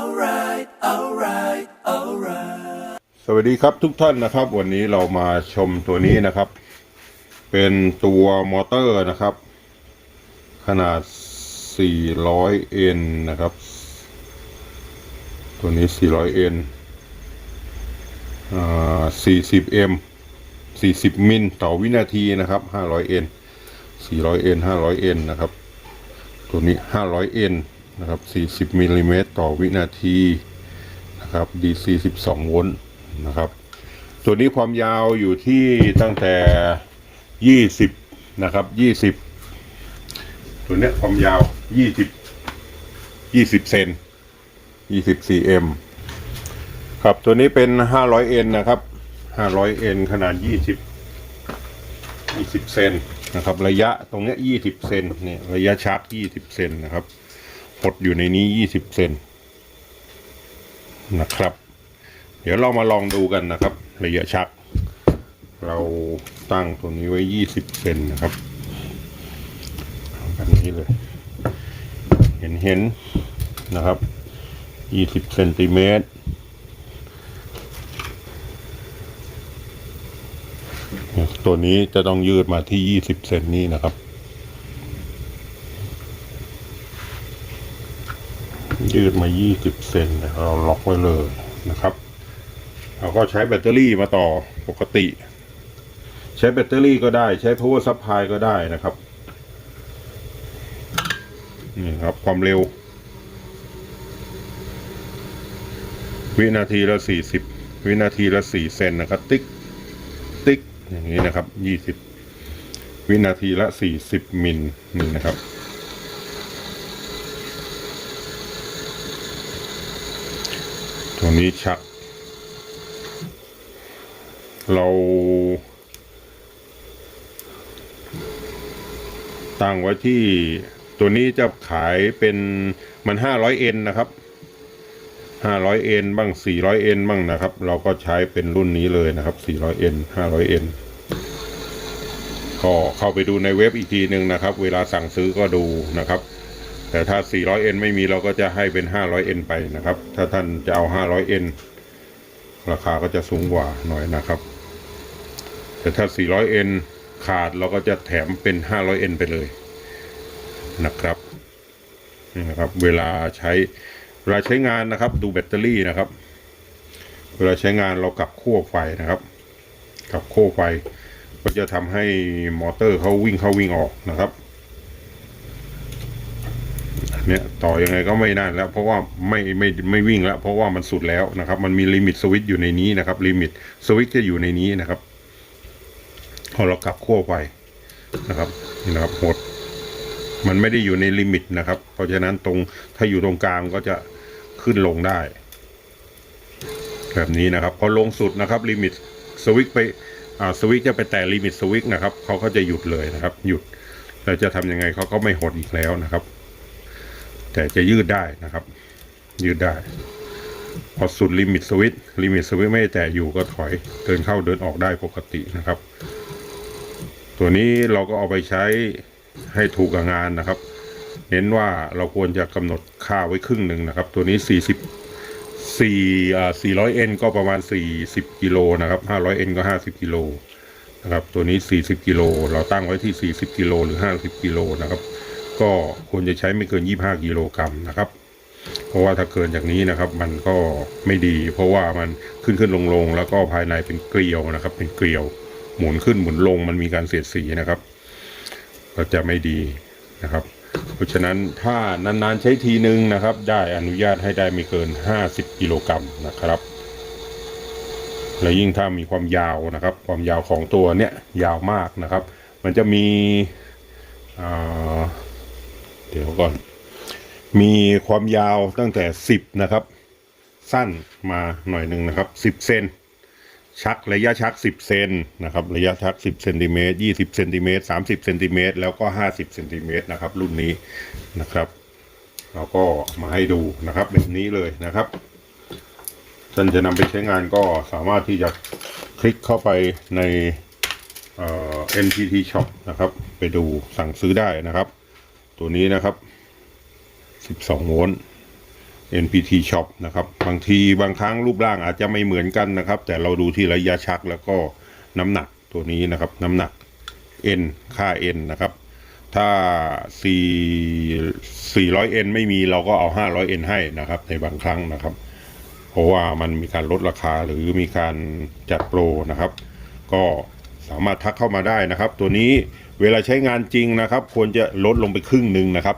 alright, alright, alright. สวัสดีครับทุกท่านนะครับ วันนี้เรามาชมตัวนี้นะครับ เป็นตัวมอเตอร์นะครับ ขนาด 400N นะครับ ตัวนี้ 400N 40M 40 มิลต่อวินาทีนะครับ 500N 400N 500N นะครับ ตัวนี้ 500N นะครับ 40มิลลิเมตรต่อวินาทีนะครับ DC 12โวลต์นะครับ ตัวนี้ความยาวอยู่ที่ตั้งแต่ 20 นะครับ 20 ตัวเนี้ยความยาว 20 20 เซน20 cm ครับ ตัวนี้เป็น 500N นะครับ 500N ขนาด 20 20 เซนนะครับ ระยะตรงเนี้ย 20 เซนเนี่ยระยะชาร์จ 20 เซนนะครับ หดอยู่ในนี้20เซนนะครับ เดี๋ยวเรามาลองดูกันนะครับ ระยะชัก เราตั้งตัวนี้ไว้20เซนนะครับแบบนี้เลย เห็นเห็นนะครับ20เซนติเมตรตัวนี้จะต้องยืดมาที่ 20 เซนนี้นะครับ ยืดมา 20 เซนเราล็อกไว้เลยนะครับ เราก็ใช้แบตเตอรี่มาต่อปกติ ใช้แบตเตอรี่ก็ได้ใช้ power supply ก็ได้นะครับ นี่ครับความเร็ว วินาทีละ 40 วินาทีละ 4 เซนนะครับ ติ๊ก ติ๊ก อย่างนี้นะครับ 20 วินาทีละ 40 มิลนี่นะครับ ตัวนี้ชัก เรา ตั้งไว้ที่ตัวนี้จะขายเป็นมัน 500N นะครับ 500N บ้าง 400N บ้างนะครับ เราก็ใช้เป็นรุ่นนี้เลยนะครับ 400N 500N ก็เข้าไปดูในเว็บอีกทีหนึ่งนะครับ เวลาสั่งซื้อก็ดูนะครับ แต่ถ้า 400N ไม่มีเราก็จะให้เป็น 500N ไปนะครับ ถ้าท่านจะเอา 500N ราคาก็จะสูงกว่าหน่อยนะครับ แต่ถ้า 400N ขาดเราก็จะแถมเป็น 500N ไปเลยนะครับนี่นะครับเวลาใช้เวลาใช้งานนะครับดูแบตเตอรี่นะครับ เวลาใช้งานเรากลับขั้วไฟนะครับกลับขั้วไฟ ก็จะทำให้มอเตอร์เขาวิ่งเข้าวิ่งออกนะครับ เนี้ยต่อยังไงก็ไม่นานแล้ว เพราะว่าไม่ไม่ไม่วิ่งแล้ว เพราะว่ามันสุดแล้วนะครับ มันมีลิมิตสวิตช์อยู่ในนี้นะครับลิมิตสวิตช์จะอยู่ในนี้นะครับพอเรากลับขั้วไฟนะครับนี่นะครับหดมันไม่ได้อยู่ในลิมิตนะครับ เพราะฉะนั้นตรงถ้าอยู่ตรงกลางก็จะขึ้นลงได้ แบบนี้นะครับ พอลงสุดนะครับลิมิตสวิตช์ไปอ่าสวิตช์จะไปแตะลิมิตสวิตช์นะครับเขาก็จะหยุดเลยนะครับ หยุดเราจะทำยังไงเขาก็ไม่หดอีกแล้วนะครับ แต่จะยืดได้นะครับ ยืดได้ พอสุดลิมิตสวิตลิมิตสวิตไม่แตะอยู่ก็ถอยเดินเข้าเดินออกได้ปกตินะครับ ตัวนี้เราก็เอาไปใช้ให้ถูกกับงานนะครับ เน้นว่าเราควรจะกำหนดค่าไว้ครึ่งหนึ่งนะครับ ตัวนี้ 40 4อ่า 400N ก็ประมาณ 40กิโลนะครับ 500N ก็ 50กิโลนะครับ ตัวนี้ 40กิโลเราตั้งไว้ที่ 40กิโลหรือ 50กิโลนะครับ ก็ควรจะใช้ไม่เกิน 25 กิโลกรัมนะครับ เพราะว่าถ้าเกินจากนี้นะครับ มันก็ไม่ดี เพราะว่ามันขึ้นขึ้นลงลงแล้วก็ภายในเป็นเกลียวนะครับ เป็นเกลียว หมุนขึ้นหมุนลงมันมีการเสียดสีนะครับ ก็จะไม่ดีนะครับ เพราะฉะนั้นถ้านานๆใช้ทีนึงนะครับ ได้อนุญาตให้ได้ไม่เกิน 50 กิโลกรัมนะครับและยิ่งถ้ามีความยาวนะครับ ความยาวของตัวเนี้ยยาวมากนะครับ มันจะมีอ่า เดี๋ยวก่อน มีความยาวตั้งแต่10นะครับ สั้นมาหน่อยหนึ่งนะครับ10เซนชักระยะชัก 10 เซนนะครับ ระยะชัก 10เซนติเมตร20เซนติเมตร30เซนติเมตรแล้วก็ 50เซนติเมตรนะครับ รุ่นนี้นะครับ เราก็มาให้ดูนะครับแบบนี้เลยนะครับท่านจะนำไปใช้งานก็สามารถที่จะคลิกเข้าไปในเอ่อ NTT Shop นะครับ ไปดูสั่งซื้อได้นะครับ ตัวนี้นะครับ 12 โวลต์ NPT Shop นะครับ บางทีบางครั้งรูปร่างอาจจะไม่เหมือนกันนะครับ แต่เราดูที่ระยะชักแล้วก็น้ำหนักตัวนี้นะครับ น้ำหนัก N ค่า N นะครับ ถ้า 4 400 N ไม่มีเราก็เอา 500 N ให้นะครับ ในบางครั้งนะครับ เพราะว่ามันมีการลดราคาหรือมีการจัดโปรนะครับ ก็สามารถทักเข้ามาได้นะครับ ตัวนี้ เวลาใช้งานจริงนะครับ ควรจะลดลงไปครึ่งหนึ่งนะครับ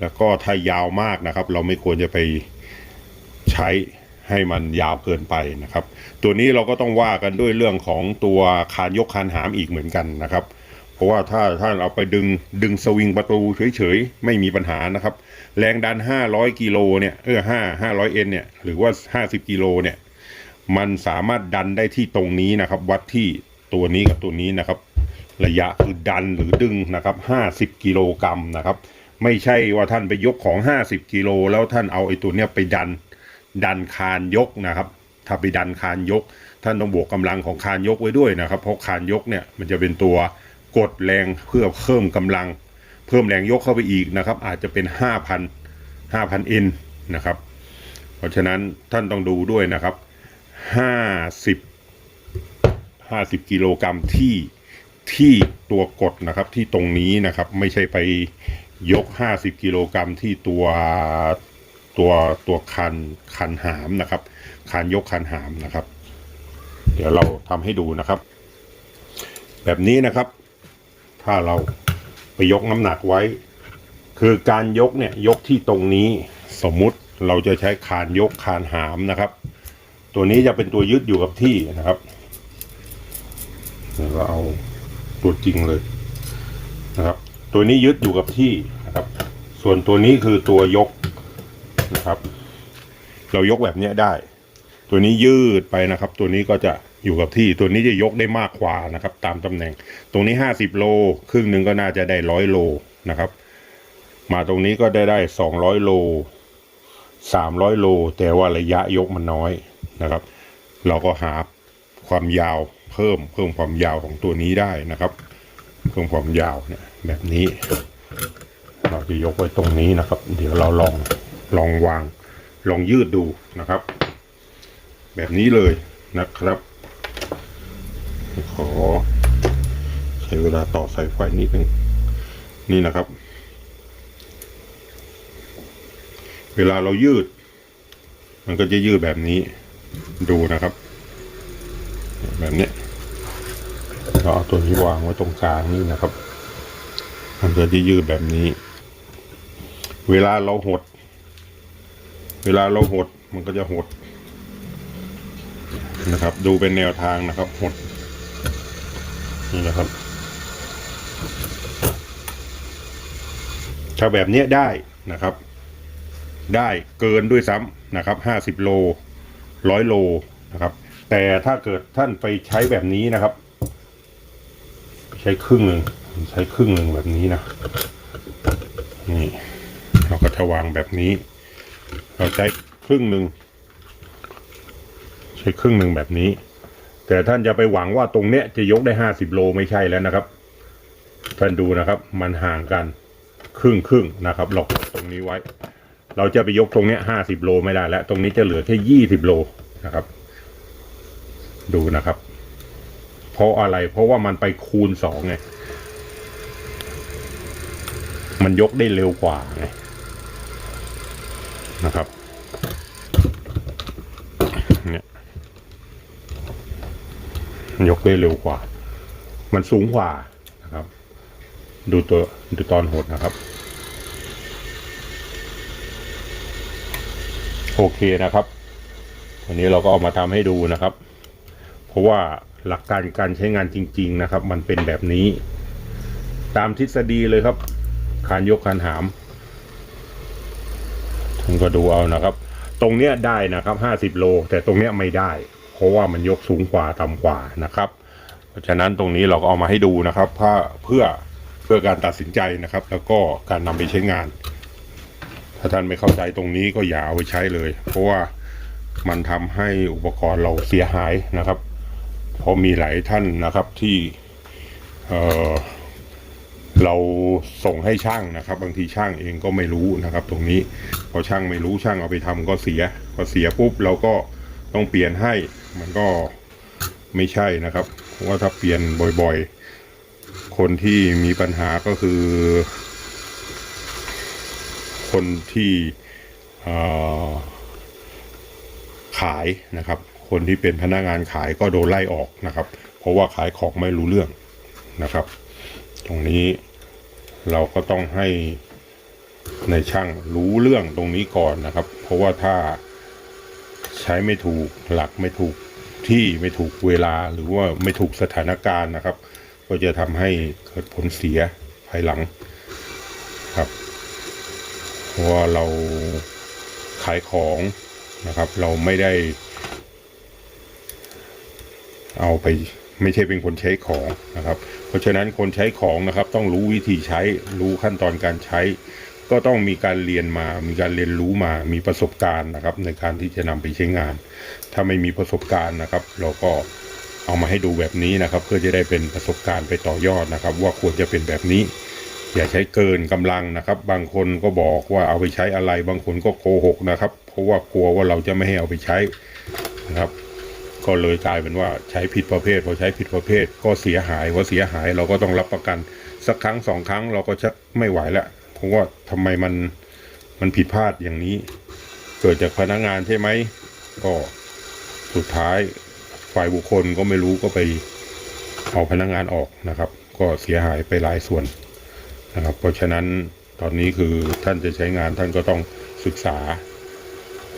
แล้วก็ถ้ายาวมากนะครับ เราไม่ควรจะไปใช้ให้มันยาวเกินไปนะครับ ตัวนี้เราก็ต้องว่ากันด้วยเรื่องของตัวคานยกคานหามอีกเหมือนกันนะครับ เพราะว่าถ้าถ้าเราไปดึงดึงสวิงประตูเฉยๆ ไม่มีปัญหานะครับ แรงดัน 500 กิโลเนี่ยเออ5 500เอ็นเนี่ยหรือว่า 50 กิโลเนี่ยมันสามารถดันได้ที่ตรงนี้นะครับ วัดที่ตัวนี้กับตัวนี้นะครับ ระยะคือดันหรือดึงนะครับ50กิโลกรัมนะครับ ไม่ใช่ว่าท่านไปยกของ50กิโลแล้วท่านเอาไอ้ตัวเนี้ยไปดันดันคานยกนะครับ ถ้าไปดันคานยก ท่านต้องบวกกำลังของคานยกไว้ด้วยนะครับ เพราะคานยกเนี่ยมันจะเป็นตัวกดแรงเพื่อเพิ่มกำลัง เพิ่มแรงยกเข้าไปอีกนะครับ อาจจะเป็น5,000 5,000 n นนะครับ เพราะฉะนั้นท่านต้องดูด้วยนะครับ50 50กิโลกรัมที่ ที่ตัวกดนะครับที่ตรงนี้นะครับ ไม่ใช่ไปยก 50 กิโลกรัมที่ตัวตัวตัวคันคันหามนะครับ คันยกคันหามนะครับ เดี๋ยวเราทำให้ดูนะครับ แบบนี้นะครับ ถ้าเราไปยกน้ำหนักไว้ คือการยกเนี่ยยกที่ตรงนี้สมมุติเราจะใช้คานยกคานหามนะครับ ตัวนี้จะเป็นตัวยึดอยู่กับที่นะครับเดี๋ยวเราเอา ตัวจริงเลยนะครับ ตัวนี้ยึดอยู่กับที่นะครับ ส่วนตัวนี้คือตัวยกนะครับ เรายกแบบนี้ได้ ตัวนี้ยืดไปนะครับ ตัวนี้ก็จะอยู่กับที่ตัวนี้จะยกได้มากกว่านะครับ ตามตำแหน่ง ตรงนี้ห้าสิบโล ครึ่งหนึ่งก็น่าจะได้ร้อยโลนะครับ มาตรงนี้ก็ได้ได้สองร้อยโลสามร้อยโล แต่ว่าระยะยกมันน้อยนะครับ เราก็หาความยาว เพิ่มเพิ่มความยาวของตัวนี้ได้นะครับ เพิ่มความยาวเนี่ยแบบนี้ เราจะยกไว้ตรงนี้นะครับ เดี๋ยวเราลองลองวาง ลองยืดดูนะครับ แบบนี้เลยนะครับ ขอใช้เวลาต่อสายไฟนิดนึงนี่นะครับ เวลาเรายืด มันก็จะยืดแบบนี้ดูนะครับ แบบนี้ เราเอาตัวนี้วางไว้ตรงกลางนี่นะครับมันจะยืดแบบนี้ เวลาเราหด เวลาเราหดมันก็จะหด นะครับ ดูเป็นแนวทางนะครับ หด นี่นะครับ ถ้าแบบเนี้ยได้นะครับ ได้เกินด้วยซ้ำนะครับห้าสิบโลร้อยโลนะครับ แต่ถ้าเกิดท่านไปใช้แบบนี้นะครับ ช้ครึ่งหนึ่งใช้ครึ่งหนึ่งแบบนี้นะนี่เราก็จะวางแบบนี้ เราใช้ครึ่งหนึ่งใช้ครึ่งหนึ่งแบบนี้ แต่ท่านจะไปหวังว่าตรงเนี้ยจะยกได้ห้าสิบโลไม่ใช่แล้วนะครับ ท่านดูนะครับ มันห่างกันครึ่งครึ่งนะครับเรากตรงนี้ไว้ เราจะไปยกตรงเนี้ยห้าสิบโลไม่ได้แล้ว ตรงนี้จะเหลือแค่ยี่สิบโลนะครับ ดูนะครับ เพราะอะไร เพราะว่ามันไปคูณสองไง มันยกได้เร็วกว่าไงนะครับ เนี่ย ยกได้เร็วกว่า มันสูงกว่านะครับ ดูตัวดูตอนหดนะครับ โอเคนะครับ วันนี้เราก็เอามาทำให้ดูนะครับ เพราะว่า หลักการการใช้งานจริง ๆ นะครับ มันเป็นแบบนี้ ตามทฤษฎีเลยครับคานยกคานหามท่านก็ดูเอานะครับ ตรงเนี้ยได้นะครับห้าสิบโล แต่ตรงเนี้ยไม่ได้ เพราะว่ามันยกสูงกว่าต่ำกว่านะครับ เพราะฉะนั้นตรงนี้เราก็เอามาให้ดูนะครับเพื่อเพื่อเพื่อการตัดสินใจนะครับ แล้วก็การนำไปใช้งาน ถ้าท่านไม่เข้าใจตรงนี้ก็อย่าเอาไปใช้เลย เพราะว่ามันทำให้อุปกรณ์เราเสียหายนะครับ เพราะมีหลายท่านนะครับที่เออเราส่งให้ช่างนะครับ บางทีช่างเองก็ไม่รู้นะครับ ตรงนี้พอช่างไม่รู้ช่างเอาไปทำก็เสียพอเสียปุ๊บเราก็ต้องเปลี่ยนให้มันก็ไม่ใช่นะครับเพราะว่าถ้าเปลี่ยนบ่อยๆ คนที่มีปัญหาก็คือ คนที่ขายนะครับ คนที่เป็นพนักงานขายก็โดนไล่ออกนะครับ เพราะว่าขายของไม่รู้เรื่องนะครับ ตรงนี้เราก็ต้องให้ในช่างรู้เรื่องตรงนี้ก่อนนะครับ เพราะว่าถ้าใช้ไม่ถูกหลักไม่ถูกที่ไม่ถูกเวลาหรือว่าไม่ถูกสถานการณ์นะครับ ก็จะทำให้เกิดผลเสียภายหลังครับเพราะว่าเราขายของนะครับ เราไม่ได้ เอาไปไม่ใช่เป็นคนใช้ของนะครับ เพราะฉะนั้นคนใช้ของนะครับต้องรู้วิธีใช้รู้ขั้นตอนการใช้ ก็ต้องมีการเรียนมา มีการเรียนรู้มา มีประสบการณ์นะครับ ในการที่จะนำไปใช้งาน ถ้าไม่มีประสบการณ์นะครับ เราก็เอามาให้ดูแบบนี้นะครับ เพื่อจะได้เป็นประสบการณ์ไปต่อยอดนะครับ ว่าควรจะเป็นแบบนี้ อย่าใช้เกินกำลังนะครับ บางคนก็บอกว่าเอาไปใช้อะไร บางคนก็โกหกนะครับ เพราะว่ากลัวว่าเราจะไม่ให้เอาไปใช้นะครับ ก็เลยกลายเป็นว่าใช้ผิดประเภทพอใช้ผิดประเภท ก็เสียหายพอเสียหายเราก็ต้องรับประกัน สักครั้งสองครั้งเราก็ชักไม่ไหวแล้วเพราะว่าทำไมมันมันผิดพลาดอย่างนี้ เกิดจากพนักงานใช่ไหมก็สุดท้ายฝ่ายบุคคลก็ไม่รู้ก็ไปเอาพนักงานออกนะครับ ก็เสียหายไปหลายส่วนนะครับ เพราะฉะนั้นตอนนี้คือท่านจะใช้งานท่านก็ต้องศึกษา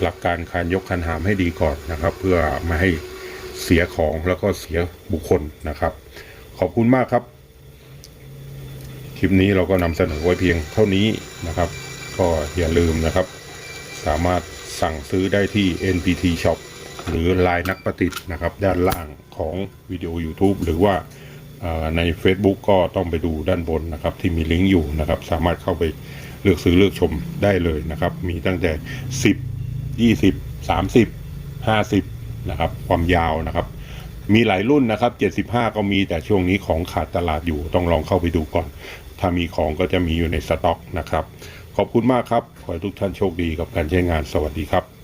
หลักการการยกคันหามให้ดีก่อนนะครับ เพื่อไม่ให้ เสียของแล้วก็เสียบุคคลนะครับ ขอบคุณมากครับ คลิปนี้เราก็นำเสนอไว้เพียงเท่านี้นะครับ ก็อย่าลืมนะครับ สามารถสั่งซื้อได้ที่ NPT Shop หรือลายนักประติดนะครับ ด้านล่างของวิดีโอ YouTube หรือว่าใน Facebook ก็ต้องไปดูด้านบนนะครับ ที่มีลิงก์อยู่นะครับ สามารถเข้าไปเลือกซื้อเลือกชมได้เลยนะครับ มีตั้งแต่ 10 20 30 50 นะครับความยาวนะครับ มีหลายรุ่นนะครับเจ็ดสิบห้าก็มีแต่ช่วงนี้ของขาดตลาดอยู่ต้องลองเข้าไปดูก่อน ถ้ามีของก็จะมีอยู่ในสต็อกนะครับ ขอบคุณมากครับ ขอให้ทุกท่านโชคดีกับการใช้งานสวัสดีครับ